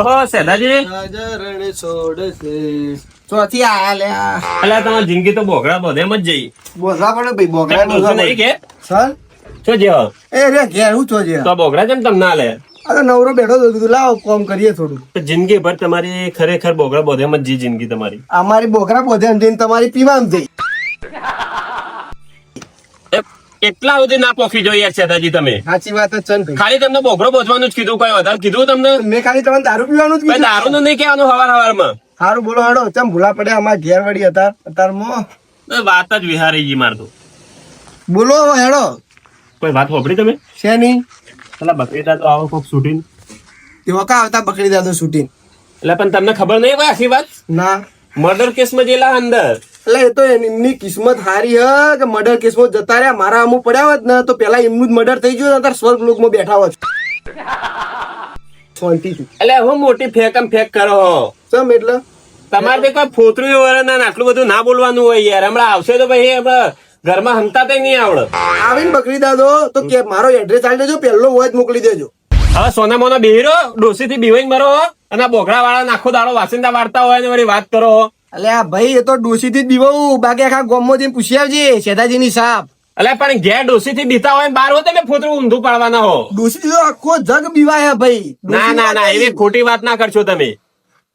ઓહો સેદાજી રાજા છોડશે. ચોથી આયા લે અલ્યા તમારી જિંદગી તો બોગડા બધે મત જઈ. બોગડા પણ ભાઈ બોકડા ડોસી નહીં કે? સર? શું જેવો એ રે ઘેર હું છો જે? તો બોગડા કેમ તમને ના લે અરે નવરો બેઠો તો કીધું લાવો કોમ કરીએ થોડું. જિંદગી ભર તમારી ખરેખર બોગડા બધે જ જી જિંદગી તમારી. અમારી બોકરા બોધે જઈને તમારી પીવાનું થઈ એટલા સુધી ના પોખી જોઈએ યાર સેદાજી તમે? સાચી વાત જ છે ખાલી તમને બોગરો બોજવાનું જ કીધું કઈ વધારે કીધું તમને? મેં ખાલી તમને દારૂ પીવાનું જ કીધું. દારૂ નું નહીં કહેવાનું હવાર હવારમાં સારું બોલો હેડો ચમ ભૂલા પડ્યા અમારા ઘેર વળી હતા અત્યારમાં મો વાત જ વિહારી જી મારતો બોલો હેડો. કોઈ વાત હોબડી તમે? છે નહીં. પેલા બકરી દાદો આવો કોક શૂટિંગ. તેઓ કા આવતા બકરી દાદો શૂટિંગ. એટલે પણ તમને ખબર નહીં આખી વાત? ના. મર્ડર કેસમાં જેલા અંદર. એટલે એ તો એમની કિસ્મત હારી હ કે મર્ડર કેસમાં જતા રહ્યા. મારા અમુક પડ્યા હોત ને તો પેલા એમનું જ મર્ડર થઈ ગયું અત્યારે સ્વર્ગ લોકમાં બેઠા હોત. શાંતિથી. એટલે હું મોટી ફેકમ ફેક કરો સમ એટલે? તમારે કોઈ ફોતરું વરે ના આટલું બધું ના બોલવાનું હોય યાર. હમણાં આવશે તો ભાઈ હમણાં ઘરમાં હંતા તો નહીં આવડે. આવીને બકરી દાદો તો કે મારો એડ્રેસ આલી દેજો પહેલો જ મોકલી દેજો. હવે સોના મોના બેહીરો ડોસી થી બીવાઈ મરો અને બોગડા વાળા નાખો દાડો વાસિંદા વાર્તા હોય ને વળી વાત કરો અલે આ ભાઈ એ તો ડોસી થી જ બાકી આખા ગોમમાં જઈને પૂછી આવજે શેતાજીની સાપ. અલે પણ ઘેર ડોસી થી બીતા હોય ને બહાર હોય તમે ફોતરું ઊંધું પાડવાના હો. ડોસી તો આખો જગ બીવાય ભાઈ. ના ના ના એવી ખોટી વાત ના કરશો તમે.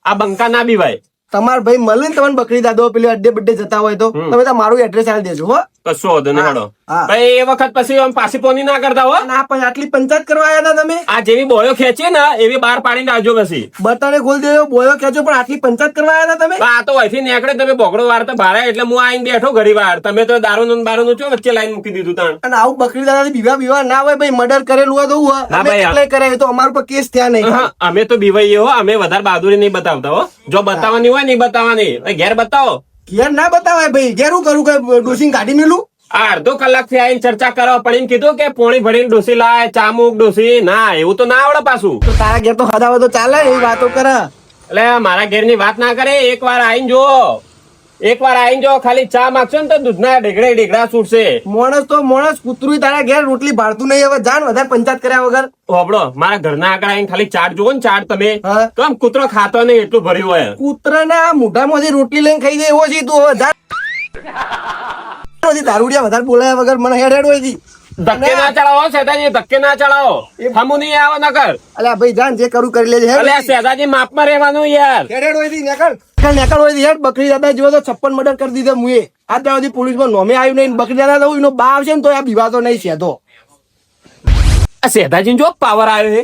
આ બંકા ના બીવાય. તમાર ભાઈ મળે ને તમને બકરી દાદો પેલી અડ્ડે બડ્ડે જતા હોય તો તમે તો મારું એડ્રેસ આલી દેજો હો. કશો વાંધો નહીં હેડો. ભાઈ એ વખત પછી આમ પાછી પોની ના કરતા હો. ના પણ આટલી પંચાયત કરવા આવ્યા હતા તમે? આ જેવી બોયો ખેંચે ને એવી બહાર પાડીને આવજો પછી. બતાને ગોલ દેજો બોયો ખેંચો પણ આટલી પંચાયત કરવા આવ્યા હતા તમે? આ તો અહીંથી નીકળે તમે બોકડો વાળતા ભારે એટલે હું આઈને બેઠો ઘડી વાર. તમે તો દારૂ નું બારું નું છો વચ્ચે લાઈન મૂકી દીધું તાણ. અને આવું બકરી દાદા બીવા બીવા ના હોય ભાઈ મર્ડર કરેલું હોય તો હું હોય. ના ભાઈ, એકલાય કરે તો અમારું પર કેસ થયા નહીં. અમે તો બીવાઈએ હો. અમે વધારે બહાદુરી નહીં બતાવતા હો. જો બતાવવાની હોય નહીં બતાવવાની. ઘેર બતાવો. ઘેર ના બતાવાય ભાઈ. ઘેર હું કરું કે ડોસી કાઢી મેલું? આ અડધો કલાકથી આવીને ચર્ચા કરો પણ એમ કીધું કે પોણી ભરીને ડોસી લાય ચામુક ડોસી. ના એવું તો ના આવડે પાછું. તો તારા ઘેર તો હદાવે તો ચાલે એવી વાતો કરે. એટલે મારા ઘેરની વાત ના કરે એક વાર આવીને જો એક વાર આવીને જો ખાલી ચા માગશો ને તો દૂધના ઢેગડે ઢેગડા છૂટશે. માણસ તો માણસ કૂતરું તારા ઘેર રોટલી ભાડતું નહીં. હવે જાણ વધારે પંચાયત કર્યા વગર. હોબળો મારા ઘરના આગળ આઈને ખાલી ચાટ જોવો ને ચાટ તમે. તો આમ કૂતરો ખાતો નહીં એટલું ભર્યું હોય. કૂતરાના મોઢામાંથી રોટલી લઈને ખાઈ જાય એવો છે તું. હવે જાણ દારૂડિયા વધારે બોલાયા વગર મને હેડ હેડ હોય. ધક્કે ના ચડાવો સેતાજી ધક્કે ના ચડાવો. હમુ નહીં આવો નકર. અલ્યા ભાઈ જાન જે કરું કરી લેજે અલ્યા શેતાજી માપમાં રહેવાનું યાર. હેડ હોય બકરી દાદા તો છપ્પન મર્ડર કરી દીધો મુએ. આજ દાડા સુધી પોલીસમાં નોમે આવ્યું નહીં. બકરી દાદા તો એનો બા આવશે ને તો આ બીવાતો નહીં સેધો આ શેતાજી જો પાવર આવ્યો છે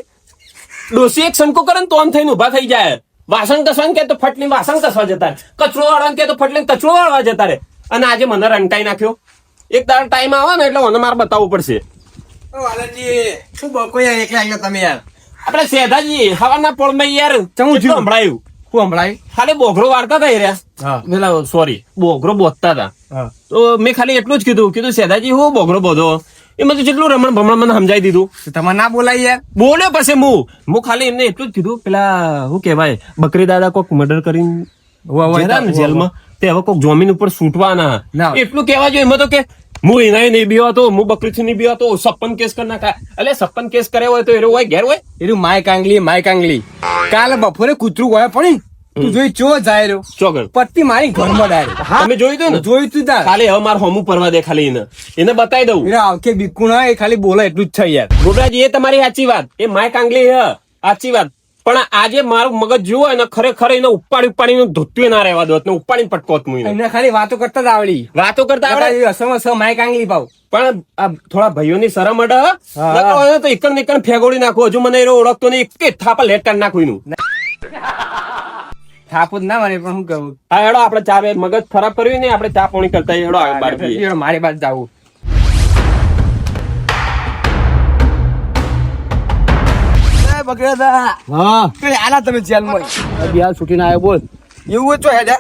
ડોસી એક સંકો કરે ને તો આમ થઈને ઊભા થઈ જાય. વાસણ કસવાનું કે તો ફટલી વાસણ કસવા જતા કચરો વાળવાનું કે તો ફટલી કચરો વાળવા જતા રે. અને આજે મને રંટાઈ નાખ્યો. એક દાડો ટાઈમ આવે ને એટલે મને મારે બતાવવું પડશે. શું બકો યાર એકલા આવ્યા તમે યાર? આપણે શેઠાજી હવાના પોળમાં યાર ચમું કેટલું સંભળાયું? શું હમણાં ખાલી બોઘરો વાળતા હતા રહ્યા. પેલા સોરી બોઘરો બોધતા હતા. તો મેં ખાલી એટલું જ કીધું કીધું સેધાજી હું બોઘરો બોધો. એમાં જેટલું રમણ ભમણ મને સમજાઈ દીધું. તમારે ના બોલાય યાર? બોલ્યો પછી હું હું ખાલી એમને એટલું જ કીધું પેલા શું કહેવાય બકરી દાદા કોક મર્ડર કરીને જેલમાં તે હવે કોક જમીન ઉપર છૂટવાના એટલું કહેવા જોઈએ એમાં તો કે હું એના નહીં બીવાતો હું બકરીથી નહીં બીવાતો સપ્પન કેસ કરી નાખા. એટલે સપ્પન કેસ કર્યો હોય તો એનો હોય ઘેર હોય? એનું માય કાંગલી માય કાંગલી. કાલે બપોરે કૂતરું હોય પણ તું જોઈ ચો જાય રહ્યો? ચોગણ પત્તી મારી ઘરમાં ડાયરેક્ટ તમે જોયું હતું ને? જોયું તું તાર. ખાલી હવે મારે હોમું પરવા દે ખાલી એને. એને બતાવી દઉં. એના આવકે બીકું એ ખાલી બોલે એટલું જ છે યાર. ગોબરાજી એ તમારી સાચી વાત. એ માય કાંગલી હે. સાચી વાત. પણ આજે મારું મગજ જુઓ ને ખરેખર એને ઉપાડી ઉપાડીને ધોતું ના રહેવા દો ઉપાડીને પટકોત મું એને. ખાલી વાતો કરતા જ આવડી વાતો કરતા આવડે અસમ માય પાવ પણ આ થોડા ભાઈઓની શરમ અડે હે. હા. તો એકણ નીકણ ફેગોડી નાખો હજુ મને એનો ઓળખતો નહીં એક થાપા લેટ કરી નાખું એનું થાપુ જ ના મારે પણ હું કહું હા એડો આપણે ચા મગજ ખરાબ કર્યું ને આપણે ચા પાણી કરતા. ઈવડે મારી બાદ જાવું બકરી હતા હા. આલા તમે જેલમાં. બિહાર છૂટીને આવ્યો બોલ. એવું છો હેડા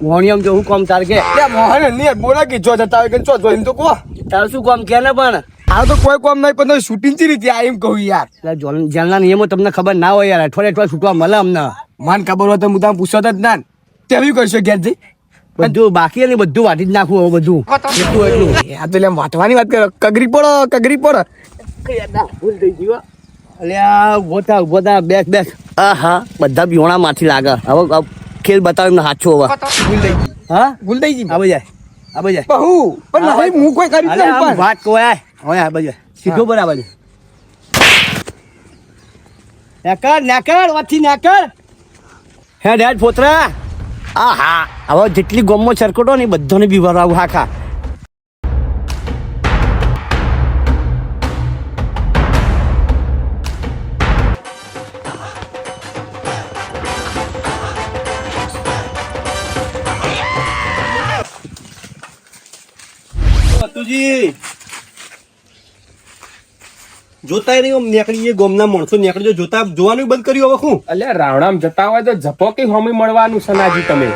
મોહનિયમ જો હું કોમ તાર કે? મોહનની બોલા કે જો જતા હોય કે જો જોઈને તો કો તાર શું કોમ કે ને પણ? આ તો કોઈ કોમ નહીં પણ શૂટિંગ ચી રીતે આ એમ કહું યાર. એટલે જેલના નિયમો તમને ખબર ના હોય યાર અઠવાડિયે અઠવાડિયે છૂટવા મળે અમને. મન ખબર હોય તો હું તમે પૂછો તો જ ના. તેવી કરશો ઘેરથી બધું બાકી ને બધું વાટી જ નાખવું હવે બધું. એટલું એટલું. આ તો એટલે વાટવાની વાત કરો. કગરી પડો કગરી પડો. ભૂલ થઈ ગઈ અલ્યા ઊભો થા ઊભો થા બેસ બેસ. હા હા બધા બિહોણા માંથી લાગે. હવે હવે ખેલ બતાવ એમને હાચો હવે. ભૂલ થઈ ગઈ હા? ભૂલ થઈ ગઈ. આવે જાય આવે જાય બહુ. પણ હા, હું કોઈ કરી અરે નહીં આમ પણ વાત કોઈ હવે આવે જાય સીધો બરાબર નેકર નેકર વાથી નેકર. હે ડેડ પોતરા આ હા હવે જેટલી ગોમમાં સરકટો ને બધાને બીમાર આવું હા ખા તુજી જોતા નહીં, આમ નીકળી ગોમના માણસો નીકળી જોતા જોવાનું બંધ કર્યું હવે શું? અલ્યા, રાવણામ જતા હોય તો ઝપોકી હોમી મળવાનું, સનાજી તમે?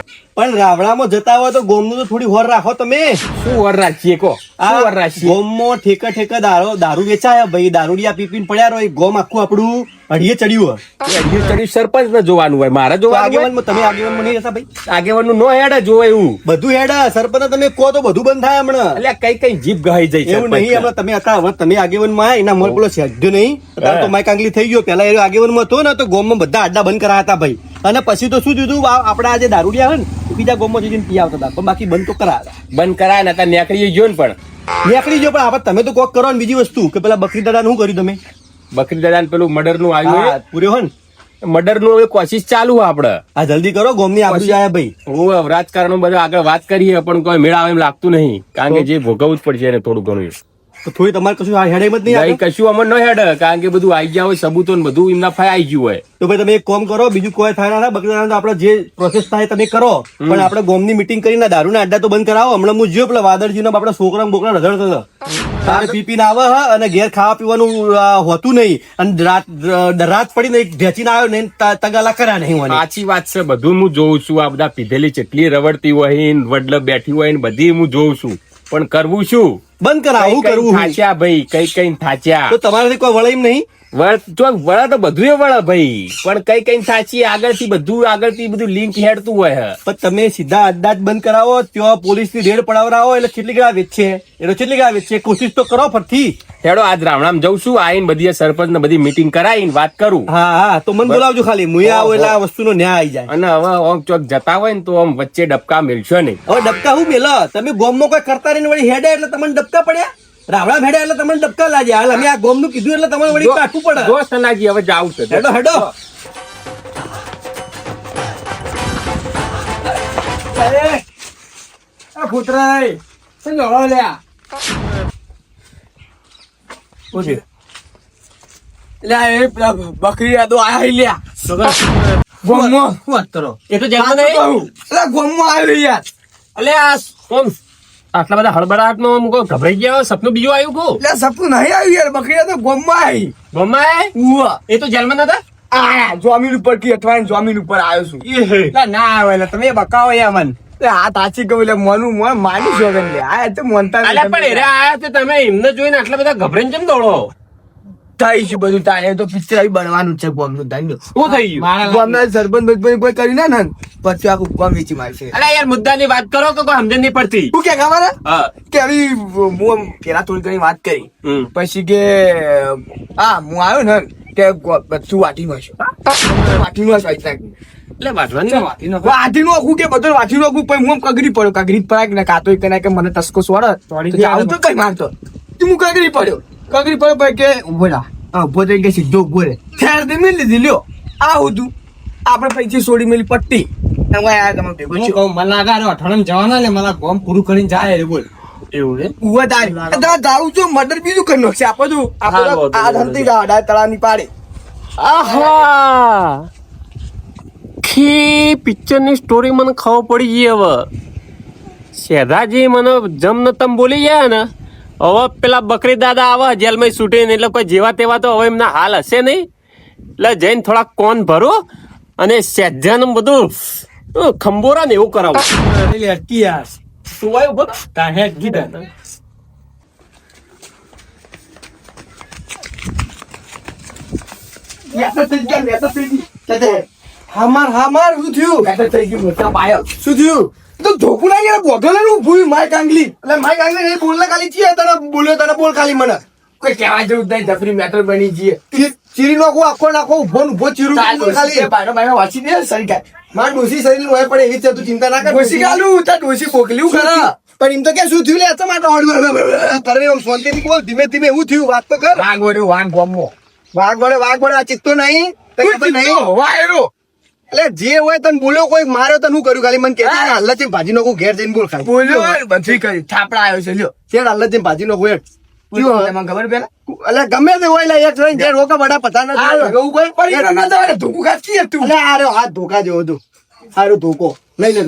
પણ રાવડામાં જતા હોય તો ગોમનું તો થોડી હોર રાખો તમે. શું હોર રાખીએ કો શું હોર રાખીએ? ગોમમાં ઠેકા ઠેકા દારૂ દારૂ વેચાય. ભાઈ દારૂડિયા પીપીન પડ્યા રહો. ગોમ આખું આપણું અડીએ ચડ્યું હોય. અડીએ ચડ્યું સરપંચ ને જોવાનું હોય મારે જોવા આગેવાન તમે આગેવાનમાં નહીં રહેતા ભાઈ. આગેવાનું નો હેડે જોવે એવું. બધું હેડા સરપંચ તમે કહો તો બધું બંધ થાય હમણાં. અલ્યા કઈ કઈ જીભ ગહાઈ જાય એવું નહીં હમણાં તમે હતા હવે તમે આગેવાનમાં એના મોર પેલો સેજ્યો નહીં. તો માઇક આંગલી થઈ ગયો પેલા એ આગેવાનમાં હતો ને તો ગોમમાં બધા આડા બંધ કરાયા હતા ભાઈ. અને પછી તો શું થયું હતું આ- આજે દારૂડિયા હોય ને બીજા ગોમમાં જઈને પી આવતા હતા. પણ બાકી બંધ તો કરા બંધ કરાય ને ત્યાં નીકળી ગયો ને પણ. નીકળી ગયો પણ આપણે તમે તો કોક કરો ને બીજી વસ્તુ કે પેલા બકરી દાદા શું કર્યું તમે? બકરી દાદા પેલું મર્ડરનું આવ્યું પૂર્યો હોય ને? મર્ડરનું હવે કોશિશ ચાલુ આપડે આ જલ્દી કરો ગોમની આબરૂ જાય ભાઈ. હું રાજકારણ બધું આગળ વાત કરીએ પણ કોઈ મેળા એમ લાગતું નહીં. કારણ કે જે ભોગવવું જ પડશે એને થોડું ઘણું. તો થોડી તમારે કશું હેડે જ નહીં નહીં કશું અમર ન હેડે કારણ કે બધું આવી ગયા હોય સબૂતો ને બધું એમના ફાય આવી ગયું હોય. તો ભાઈ તમે એક કોમ કરો બીજું કોઈ થાય ના બકરી આપણે જે પ્રોસેસ થાય તમે કરો. પણ આપણે ગોમની મીટિંગ કરીને દારૂના અડ્ડા તો બંધ કરાવો. હમણાં હું જોયો પેલા વાદળજીનો આપણા છોકરા ને બોકરા રઝળતો હતો. તારે પી ના આવે હા અને ઘેર ખાવા પીવાનું હોતું નહીં. અને રાત રાત પડીને એક ઢેચીને આવ્યો નહીં તગાલા કરા નહીં સાચી વાત છે બધું હું જોઉં છું. આ બધા પીધેલી ચટલી રવડતી હોય વડલ બેઠી હોય ને બધી હું જોઉં છું. પણ કરવું શું? બંધ કઈ કરવું થાચ્યા ભાઈ કઈ કઈ થાચ્યા? તો તમારાથી કોઈ વળે એમ નહીં? વળ જો વળા તો બધું વળે ભાઈ પણ કઈ કઈ થાચી આગળથી બધું આગળથી બધું લિંક હેડતું હોય હે. પણ તમે સીધા અડ્ડા બંધ કરાવો ત્યાં પોલીસથી રેડ પડાવરાવો એટલે કેટલી ગળા વેચશે એટલે કેટલી ગળા વેચશે કોશિશ તો કરો ફરથી. હેડો આજ રામણામ જઉં છું આઈને બધી સરપંચ ને બધી મીટિંગ કરાવીને વાત કરું. હા હા તો મને બોલાવજો ખાલી. હું આવો એટલે આ વસ્તુનો ન્યાય આવી જાય. અને હવે ઓમ ચોક જતા હોય ને તો આમ વચ્ચે ડબકા મેળશો નહીં. હવે ડબકા હું મેલો? તમે ગોમમાં કોઈ કરતા રહીને વળી હેડે એટલે તમને ડબકા પડ્યા? રાવણા ભેડા એટલે તમને ડબકા લાગ્યા. હાલ અમે આ ગોમનું કીધું એટલે તમારે વળી કાઠું પડે. જો સનાજી હવે જાવું છે. હેડો હેડો. આ પુત્રાય શું જોડો લ્યા? એ બકરી યાદો આયા લ્યા. ગોમમાં વાત કરો? એ તો આ તો અલા ગોમમાં આવ્યો યાર. અલે આ કોણ આટલા બધા હળબડાટ નો કોઈ ગભરાઈ ગયા? સપનું બીજું આવ્યું કો એટલે સપનું નહીં આવ્યું યાર. બકરી તો ગોમમાં આવી ગમાય ઉવા. એ તો જેલમાં નતા? આ જમીન ઉપરથી અઠવાડિયે જમીન ઉપર આવ્યો છું. ના આવે એટલે તમે બકાવો યાર મન. આ તાચી કહું એટલે મનું મન માની છો કે લે. આ તો મનતા અલ્યા પણ એરે આયા તો તમે એમને જોઈને આટલા બધા ગભરાઈને કેમ દોડો? થઈ છે બધું તારે તો પિક્ચર બનવાનું જ છે ગોમનું તારે શું થઈ ગયું? ગોમના સરપંચ બચપન કોઈ કરી ના ને? પછી આખું ગોમ વેચી મારશે. યાર મુદ્દાની વાત કરો તો કોઈ સમજણ નહીં પડતી. શું કે ખબર કે આવી હું પેલા થોડી ઘણી વાત કરી. પછી કે હા હું આવ્યો ને કે શું વાટી માં છું વાટી માં think. એટલે વાંચવાની વાટીનું આખું કે બધું વાટીનું આખું પછી હું કગરી પડ્યો. કગરી પડાય ને કાતો કે કે મને ટસકો સોડે. તો આવું તો કઈ મારતો હું કગરી પડ્યો. કગરી પડ્યો ભાઈ કે ઊભો ઊભો થઈ કે સીધો ઊભો રે. ખેર દે મેં લીધી લ્યો. આ હતું આપણે પૈસી છોડી મેલી પટ્ટી. આ મને લાગે અઠવાડિયે જવાના ને મને ગોમ પૂરું કરીને જાય રે બોલ. એવું દારૂ જો મર્ડર બીજું કરી નાખશે. તો. તો આ ધમતી ગાડા તળાની પાડે. આહા. ખી પિક્ચરની સ્ટોરી મને ખબર પડી ગઈ હવે. શેધાજી મને જમ ને તમ બોલી ગયા ને હવે પેલા બકરી દાદા આવે જેલમાં છૂટીને એટલે કોઈ જેવા તેવા તો હવે એમના હાલ હશે નહીં. એટલે જઈને થોડા કોન ભરો અને સેજાનું બધું ખંબોરા ને એવું કરાવો. તું આવ્યો બોલ. તાહે કીધા હમાર હમાર શું થયું? મેટર થઈ ગયું મોટા પાયો શું થયું? તો ધોકું ના ગયા બોગલે નું ભૂઈ માય કાંગલી એટલે માય કાંગલી એ બોલને ખાલી ચીએ તને બોલ્યો તને બોલ ખાલી મને. કોઈ કહેવા જેવું જ નહીં જફરી મેટર બની જઈએ. ચીરી નાખું આખો નાખો ઊભો ઊભો ચીરું ખાલી. બાયરો બાયરો વાંચી દે સરી કાઢ માર ડોસી શરીર હોય પડે એવી છે તું ચિંતા ના કર ડોશી ગાલું તાર ડોશી મોકલ્યું ખરા. પણ એમ તો કે શું થયું લે તો માટે કરે આમ શાંતિથી બોલ ધીમે ધીમે એવું થયું વાત તો કર. વાંગ વળ્યો વાંગ ગોમો. વાઘ વડે વાઘ વડે આ ચિત્તો નહીં? નહીં? વાયરો એટલે જે હોય તને બોલ્યો કોઈ માર્યો તને શું કર્યું? ખાલી મને કે હાલ છે ભાજી નો ઘેર જઈને બોલ ખાલી. બોલ્યો બધી કરી થાપડા આવ્યો છે લ્યો. છે હાલ ભાજી નો તમને ખબર પેલા? એટલે ગમે તે હોય એક રહીને જે રોકા બડા પતા નથી એવું કોઈ એનો ના જવાય ધોકું ખાચી હતું એટલે આ હાથ ધોકા જેવો હતું. સારું ધોકો. લઈ લે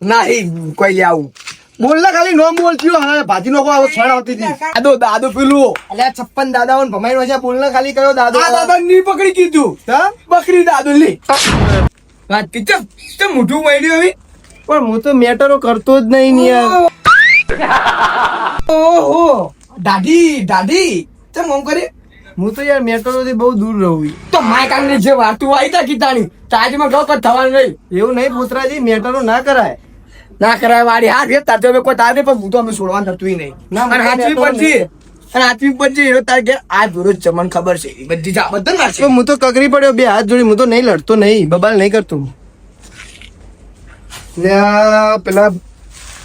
ના નહીં કોઈ લે આવું. બોલ ને ખાલી નોમ બોલ થયો. હા ભાજી નો કોઈ છણ આવતી હતી. દાદો દાદો પેલું. એટલે આ છપ્પન દાદાઓ ભમાઈ છે બોલ ને ખાલી કયો દાદો. આ દાદા ની પકડી કીધું. હા? બકરી દાદો લી. વાત કી ચમ ચમ મોઢું મળ્યું હવે પણ હું તો મેટરો કરતો જ નહીં ને યાર. ઓહો. દાદી દાદી ચમ આમ કરે? હું તો યાર મેટરો થી બહુ દૂર રહું તો માય કાંગની જે વાતું આવી તા કીતાની તાજમાં ગો કર થવાનું નહીં. એવું નહીં પુત્રાજી મેટરો ના કરાય. ના કરાય વાળી હા રે તાર હવે કોઈ તારે પણ હું તો અમે છોડવાનું થતું નહીં. અને હાચવી પડશે અને હાચવી પડશે એનો તાર ઘેર આ વિરોધ છે ખબર છે. એ બધી જા બધા ના હું તો કકરી પડ્યો બે હાથ જોડી. હું તો નહીં લડતો નહીં બબાલ નહીં કરતો ને પેલા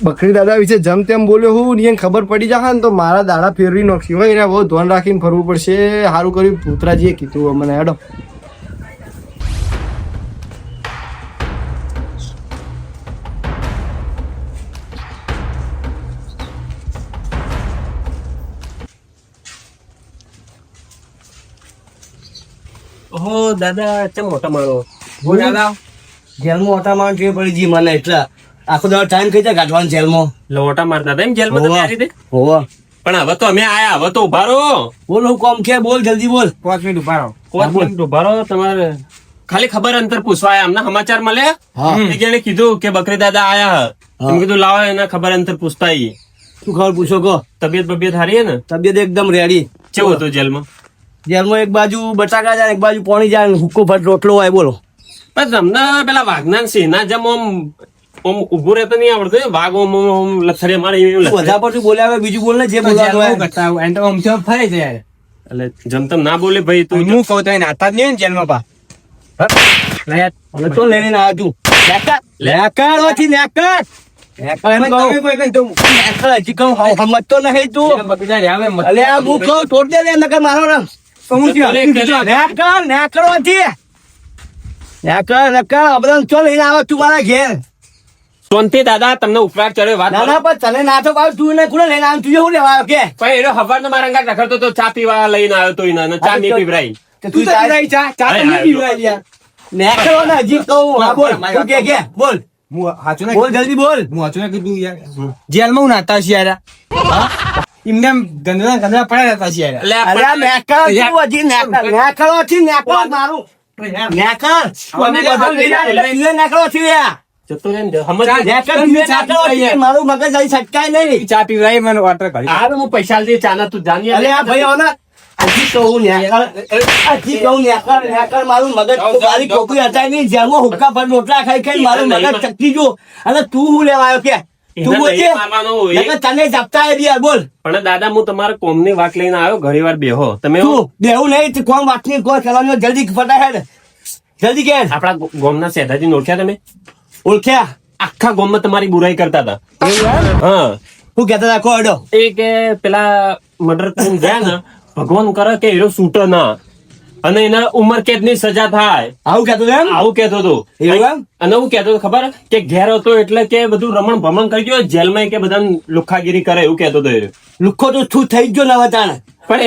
બકરી દાદા વિશે જમ તેમ બોલ્યો હું ને ખબર પડી જાય ને તો મારા દાડા ફેરવી નાખી. હોય એને બહુ ધ્યાન રાખીને ફરવું પડશે. સારું કર્યું. પુત્રાજીએ કીધું મને હેડો. ઓહો દાદા ચમ મોટા મારો હું દાદા. જેલમાં હતા માણસ કેવી પડી જી મને એટલે આખો દાડો ટાઈમ કઈ જાય કાઢવાનો જેલમાં. લોટા માર દાદા એમ જેલમાં તમે આ રીતે? હોવા. પણ હવે તો અમે આયા હવે તો ઊભા રહો. બોલ હું કોમ કે બોલ જલ્દી બોલ. પાંચ મિનિટ ઊભા રહો. પાંચ મિનિટ ઊભા રહો તમારે ખાલી ખબર અંતર પૂછવા આયા અમને સમાચાર મળે? જેને કીધું કે બકરી દાદા આયા એમ કીધું લાવો એના ખબર અંતર પૂછતા શું ખબર પૂછો કહો. તબિયત બબિયત હારી હે ને? તબિયત એકદમ રેડી કેવું હતું જેલમાં? જેલમાં એક બાજુ બટાકા જાય એક બાજુ પાણી જાય હુક્કો ભટ રોટલો હોય બોલો. પણ તમને પેલા વાઘના સિંહના જેમ આમ આમ ઉભું રહેતો નહીં આવડતું વાઘ ઓમ ઓમ લથરે મારે બધા પરથી બોલ્યા હવે બીજું બોલ ને જે બોલવાનું હોય. એમ તો આમ તો ફરે છે યાર. એટલે જેમ તેમ ના બોલે ભાઈ તું હું કહું તો નાતા આતા જ નહીં ને જેલમાં પા હવે તો લઈને આવ્યો તું લેકર ઓછી લેકર તો નેકળ હજી કહું, સમજતો નહીં તું. આવે અલે આ હું કહું, તોડ દે નકર મારો રંગ. શાંતિ દાદા તમને ઉપકાર ચડે વાત ના ના પણ તને ના તો પાડું, તું એને કોને લઈને આવ્યો? તું એવું લેવા આવ્યો કે? પણ એનો હવારનો મારા અંગાત રખડતો તો ચા પીવા લઈને આવ્યો તો એને અને ચા નહીં પીવરાઈ તું તો પીવડાવી ચા ચા તો નહીં અરે, યાર. નેકળો ને હજી કહું બોલ તું કે કે બોલ. હું હાચું બોલ જલ્દી બોલ. હું હાચું કીધું યાર. જેલમાં હું નાતા છીએ યાર. એમને ગંદા ગંદા પડ્યા રહેતા છે તું હજી થી મારું? થી યા. ચા- ચા મારું મગજ છટકાય નહીં? ચા મને કરી હું પૈસા લઈ ચાના તું જાણીએ અરે આ ભાઈ ઓના હજી કહું નેકળ હજી કહું નેકળ મારું મગજ મારી હટાય નહીં જેમાં હુક્કા પર રોટલા ખાઈ ખાઈ મારું મગજ ચકી ગયું. અને તું હું લેવા આવ્યો કે? તને જપતા એ બોલ. પણ દાદા હું તમારા કોમની વાત લઈને આવ્યો ઘણી વાર બેહો. તમે દેવું નહીં તું કોણ વાતની કોઈ કરવાનું જલ્દી ફટાહેડ જલ્દી કે આપણા ગોમના શેઠાજીને ઓળખ્યા તમે? ઓળખ્યા? આખા ગોમમાં તમારી બુરાઈ કરતા હતા. હા. હું કહેતા હતા કોડો એ કે પેલા મર્ડર કરીને ગયા ને? ભગવાન કરે કે હીરો છૂટે ના. અને એના ઉમર કેદની સજા થાય. આવું કેતો એમ? આવું કેતો હતો. એવું? અને હું કેતો ખબર? કે ઘેર હતો એટલે કે બધું રમણ ભમણ કરી ગયો જેલમાં કે બધા લુખાગીરી કરે એવું કેતો હતો લુખો તો છું થઈ જ ગયો ના તાણ. પણ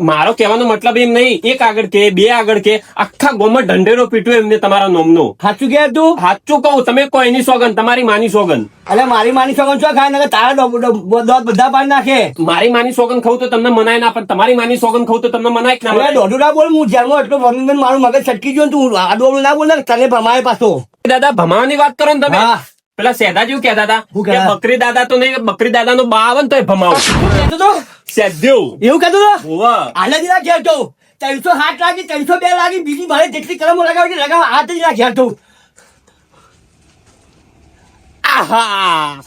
મારો કહેવાનો મતલબ એમ નહીં એક આગળ કે બે આગળ કે આખા ગોમાં ઢંઢેરો પીટ્યો એમને તમારા નોમનો. સાચું કે તું? સાચું કહું તમે કોઈ એની સોગન તમારી માની સોગન અરે મારી માની સોગન શું ખાય? નકર તારા ડો- બધા પાડી નાખે. મારી માની સોગન ખાવું તો તમને મનાય ના પણ તમારી માની સોગન ખાવું તો તમને મનાય ના મનાય? દોઢું ના બોલ હું જેલમાં એટલો વર્ણન મારું મગજ છટકી ગયો ને તું આ ડોલું ના બોલ ને તને ભમાય પાછો. દાદા ભમાવાની વાત કરો ને તમે. હા. સેદા જેવું કેતા હતા કે બકરી દાદા તો નહીં બકરી દાદા નો બા આવે ને તોય ભમાવો. તો? સેદ્યો એવું કેતો તો? હોવા. આને જ ના ઘેર તો ત્રણસો હાથ લાગી ત્રણસો બે લાગી બીજી ભારે જેટલી કલમો લગાવી લગાવ હાથ જ ના ઘેર તો આહા.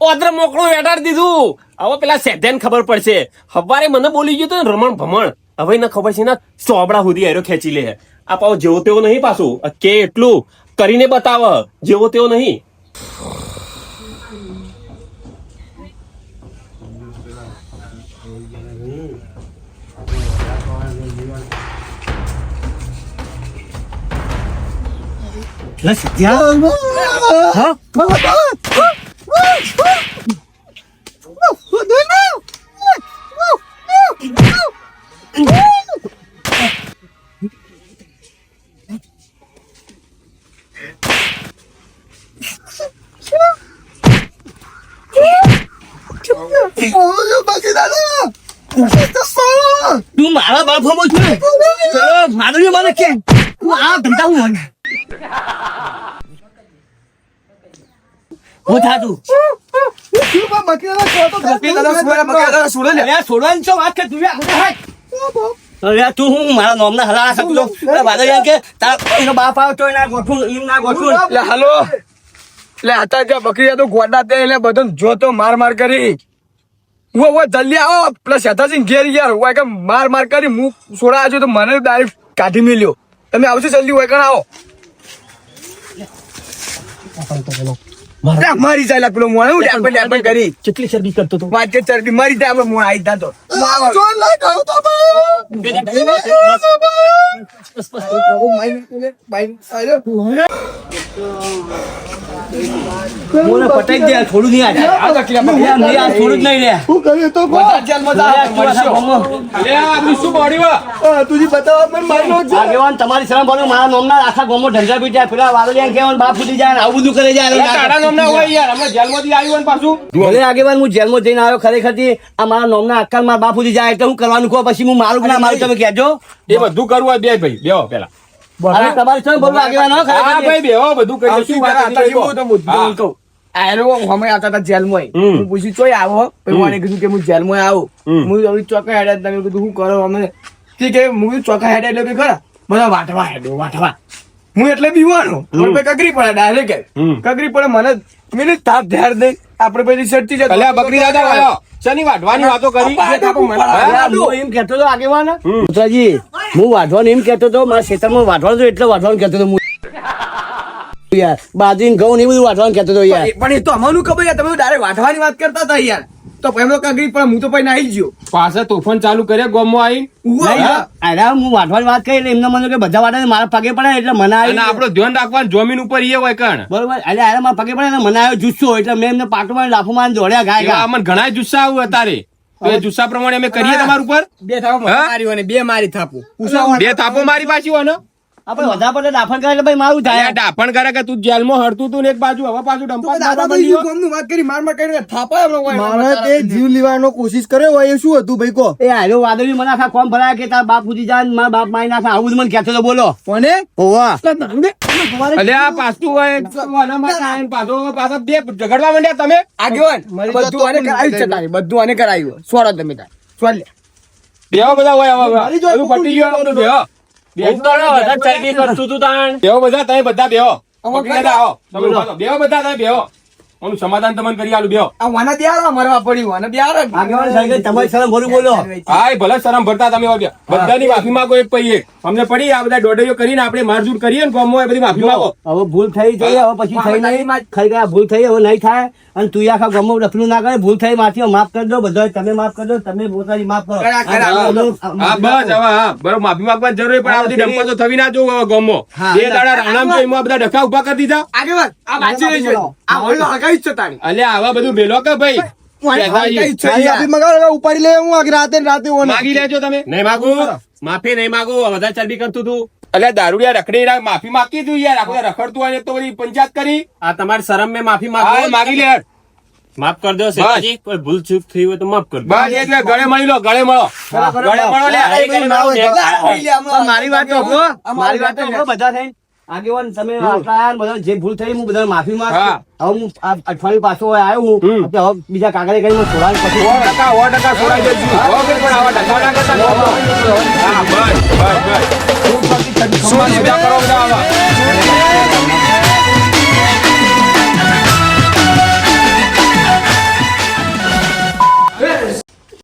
ઓદ્ર મોકળું વેડાડી દીધું. હવે પેલા સેધ્યાને ખબર પડશે. હવારે મને બોલી ગયું ને રમણ ભમણ. હવે એને ખબર છે ને ચોબડા સુધી એરો ખેંચી લે. આ પાછો જેવો તેવો નહીં પાછું. કે એટલું? કરીને બતાવ. જેવો તેવો નહીં. Let's go. Hả? Bố ơi. No, no, no, no, no, no. તું મારા બાપમાં છું? મારું મને કે, તું આ ધંધા હું છો તું? હું? મારા નોમના હલા શકતો છું કે, તારા બાપ આવતો એના ગોઠું એમ ના ગોઠું એટલે હાલો. એટલે હતા બકરી તો ગોડા તે એટલે બધો જોતો માર માર કરી. હું હવે જલ્દી આવો. પ્લસ યથાસિંહ ઘેર યાર. હોય કે માર માર કરી હું સોડા છું તો મને ડાયરેક્ટ કાઢી મેલ્યો. તમે આવશો જલ્દી હોય કણ આવો. મારી જાય પેલો મોણે હું ડેપન કરી. કેટલી ચરબી કરતો તો વાત કે ચરબી મારી જાય આપણે મોણ આવી જાતો. મને પટાઈ દે થોડું નહીં આજે આ બકરી નહીં આ થોડું જ નહીં લે. બધા જેલમાં જા, મળશો. આગેવાન તમારી શરમ બોલો મારા નોમના આખા ગોમો ઢંગા પી જાય પેલા વાદળિયા કેવાનું બાપ ફૂટી જાય આવું બધું કરે જાય ભલે આગેવાન હું જેલમાં જઈને આવ્યો ખરેખરથી આ મારા નોમના આકાલ મારા બાપ ફૂટી જાય એટલે હું કરવાનું કહો પછી હું મારું ના મારું તમે કહેજો. એ બધું કરવું હોય બે ભાઈ બેહો પેલા. અરે તમારી શરમ આગેવાન હા ભાઈ બેહો બધું કરી શું વાત જરા, હતી હતા જેવું તો હું. હા. કહું. આ એ આવતા હતા જેલમાં. હું પૂછ્યું ચોય આવો? મને કીધું કે હું જેલમાં આવું. હું હવે ચોકા હેડે તમે કીધું શું કરો અમે? છે હું ચોકા એટલે કે ખરા બધા વાટવા હેડો વાટવા. હું એટલે બીવાનો મને પછી કગરી પડે ડાયરેક્ટ કકરી કગરી પડે મને મિનિટ તાપ ધ્યાન દે. આપણે પછી સરતી જતો. અલ્યા બકરી દાદા આવ્યો શની વાઢવાની વાતો કરી? એમ કહેતો તો આગેવાન. પુત્રજી હું વાઢવાનું એમ કહેતો તો મારા ખેતરમાં વાઢવાનું તો એટલે વાઢવાનું કહેતો તો હું યાર બાજરીને ઘઉં ને એ બધું વાઢવાનું કહેતો તો યાર. પણ એ તો અમારું ખબર યાર તમે ડાયરેક્ટ વાઢવાની વાત કરતા હતા યાર. તો એમનો કગરી પણ હું તો પછી નાઈ ગયો. પાછા તોફાન ચાલુ કરે ગોમો આવી અરે હું વાઢવાની વાત કરી એટલે એમને મને કે બધા વાઢે મારા પગે પડે એટલે મને આવી આપણો ધ્યાન રાખવાનું જમીન ઉપર એ હોય કણ. બરોબર. એટલે અરે મારા પગે પડે ને મને આવ્યો જુસ્સો એટલે મેં એમને પાટુમાં લાફો મારી દોડ્યા ગાય અમને ઘણા જુસ્સા આવું અત્યારે. તો એ જુસ્સા પ્રમાણે અમે કરીએ તમારું ઉપર? બે થાપો મારી બે મારી થાપો. બે થાપો મારી પાછી હોય આપણે વધારે પડે દાફણ કરે એટલે ભાઈ મારું થાય ડાફણ કરે કે તું જેલમાં હરતું તું ને એક બાજુ હવે પાછું ડંપા મારવા માંડ્યો. વાત કરી માર માર કરીને થાપો એમનો મારે તે જીવ લેવાનો કોશિશ કર્યો હોય એ શું હતું ભાઈ કો એ હાલો વાદળી મને આખા કોમ ભરાયા કે તારા બાપ પૂછી જાય ને બાપ મારી નાખે આવું જ મને કહેતો તો બોલો. કોને? ઓવા અલ્યા આ પાછું હોય આના પાછો બે ઝઘડવા માંડ્યા તમે? આગેવાન બધું આને કરાયું છે તારી બધું આને કરાવ્યું સોળો તમે તાર. લે. બધા હોય હવે પટી ગયું સમાધાન તમને કરી આલું બેહો. આ વાના મરવા પડ્યું વાના દિયાળો તમારી શરમ ભરું બોલો. હા ભલે શરમ ભરતા તમે બધાની માફી માંગો એક પછી એક અમને પડી આ બધા દોડડીઓ કરીને આપણે મારઝૂડ કરીએ ને ગામમાં એ બધી માફી માંગો. હવે ભૂલ થઈ હવે પછી થઈ નહીં. ખરી ગયા ભૂલ થઈ હવે નહીં થાય. અને તું આખા ગમો ડફલું ના કરે ભૂલ થઈ માથી માફ કરી દો બધા તમે માફ કરી દો તમે પોતાની માફ કરો. હા બસ હવે હા બરોબર માફી માંગવા જરૂરી પણ આવતી ડંપો તો થવી ના જો ગમો ગામમાં. બે દાડા રાણામ તો એમાં બધા ડખા ઊભા કરી દીધા. આગેવાન આ વાંચી રહી છે આ વળીનો હગાઈ છે તારી. અલે આવા બધું મેલો કે ભાઈ? ઉપાડી લે હું રાતે રાતે માગી લેજો તમે. નહીં માગું. માફી નહીં માગું વધારે ચરબી કરતું તું. અલ્યા દારૂડિયા રખડી રહ્યા, માફી માંગી દઉં યાર. આપણે રખડતું હોય તો બધી પંચાયત કરી. આ તમારી શરમ મેં માફી હા માગી લે. માફ કર દો શેઠાજી કોઈ ભૂલ ચૂક થઈ હોય તો માફ કર દો બસ એટલે ગળે મળી લો ગળે મળો. ગળે મળો લે. મારી વાત તો મારી વાત તો બધા થઈને. આગેવાન તમે આટલા બધા જે ભૂલ થઈ હું બધા માફી માંગુ. હવે હું આ અઠવાડિયું પાછો આવ્યો હું. હવે બીજા કાગળે કરીને હું છોડાવીને પછી. સો ટકા સો ટકા છોડાઈ ઓકે, પણ આવા ટકા ના કરતા બસ બસ બસ. શું કરો બધા આવા?